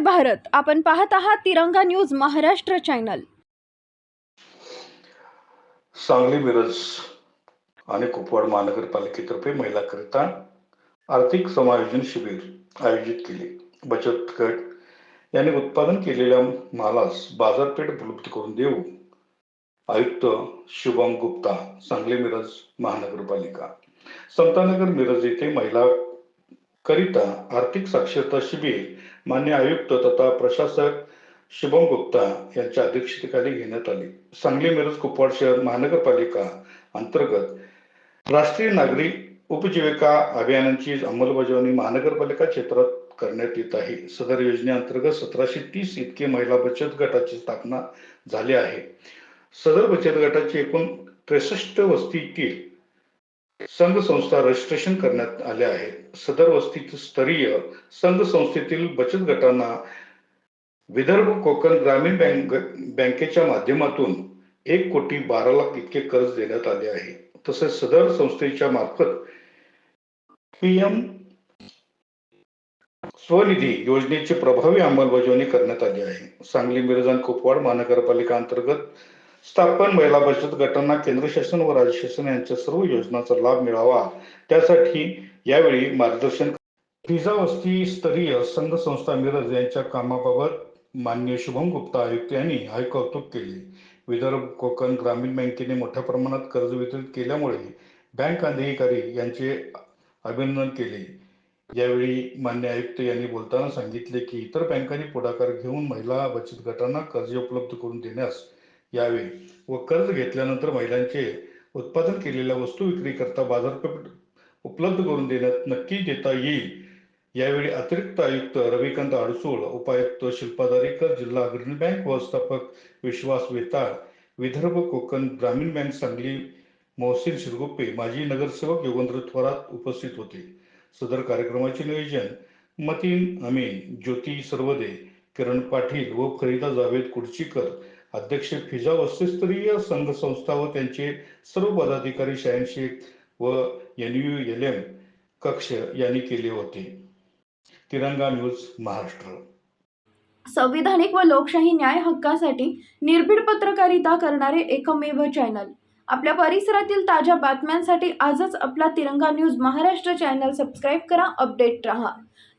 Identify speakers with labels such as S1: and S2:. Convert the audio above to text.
S1: भारत. आपण पाहत आहात तिरंगा न्यूज महाराष्ट्र चॅनल.
S2: सांगली मिरज आणि कुपवाड महानगरपालिकेतर्फे महिलाकरिता आर्थिक समायोजन शिबिर आयोजित केले. बचत गट यांनी उत्पादन केलेल्या मालास बाजारपेठ उपलब्ध करून देऊ आयुक्त शुभम गुप्ता सांगली मिरज महानगरपालिका. समतानगर मिरज येथे महिला करिता आर्थिक साक्षरता शिबिर मान्य आयुक्त तथा प्रशासक शुभम गुप्ता यांच्या अध्यक्षतेखाली घेण्यात आले. सांगली मिरज कुपवाड शहर महानगरपालिका अंतर्गत राष्ट्रीय नागरी उपजीविका अभियानांची अंमलबजावणी महानगरपालिका क्षेत्रात करण्यात येत आहे. सदर योजनेअंतर्गत सतराशे तीस इतके महिला बचत गटाची स्थापना झाली आहे. सदर बचत गटाची एकूण त्रेसष्ट वस्तीतील संघ संस्था रजिस्ट्रेशन करण्यात आले आहे सदर वस्तीत स्तरीय संघ संस्थेतील बचत गटांना विदर्भ कोकण ग्रामीण बँक बँकेच्या माध्यमातून एक कोटी बारा लाख इतके कर्ज देण्यात आले आहे. तसेच सदर संस्थेच्या मार्फत पीएम स्वनिधी योजनेची प्रभावी अंमलबजावणी करण्यात आली आहे. सांगली मिरज आणि कुपवाड महानगरपालिका अंतर्गत स्थापन महिला बचत गटांना केंद्र शासन व राज्य शासन यांच्या सर्व योजनांचा लाभ मिळावा. त्यासाठी यावेळी मार्गदर्शन फिजावस्ती स्तरीय संघ संस्था मिरज यांच्या कामाबाबत मान्य शुभम गुप्ता आयुक्त यांनी हाय कौतुक केले. विदर्भ कोकण ग्रामीण बँकेने मोठ्या प्रमाणात कर्ज वितरित केल्यामुळे बँक अधिकारी यांचे अभिनंदन केले. यावेळी मान्य आयुक्त यांनी बोलताना सांगितले की इतर बँकांनी पुढाकार घेऊन महिला बचत गटांना कर्ज उपलब्ध करून देण्यास यावे व कर्ज घेतल्यानंतर महिलांचे उत्पादन केलेल्या वस्तू विक्री करता बाजारपेठ उपलब्ध करून देण्यात नक्की देता येईल. यावेळी अतिरिक्त आयुक्त रविकांत अडसूळ उपायुक्त शिल्पा दारेकर जिल्हा अग्रणी बँक व्यवस्थापक विश्वास वेताळ विदर्भ कोकण ग्रामीण बँक सांगली मोहसिन शिरगुप्पे माजी नगरसेवक योगेंद्र थोरात उपस्थित होते. सदर कार्यक्रमाचे नियोजन मतीन अमीन ज्योती सर्वदे किरण पाटील व फरीदा जावेद कुडचीकर अध्यक्ष फिजा वस्तुस्तरीय संघ संस्था व त्यांचे सर्व पदाधिकारी शहाऐंशी व एन यू एल एम कक्ष यांनी केले होते. तिरंगा न्यूज महाराष्ट्र.
S1: संविधानिक व लोकशाही न्याय हक्कासाठी निर्भीड पत्रकारिता करणारे एकमेव चॅनल. आपल्या परिसरातील ताज्या बातम्यांसाठी आजच आपला Tiranga news Maharashtra channel subscribe करा अपडेट रहा.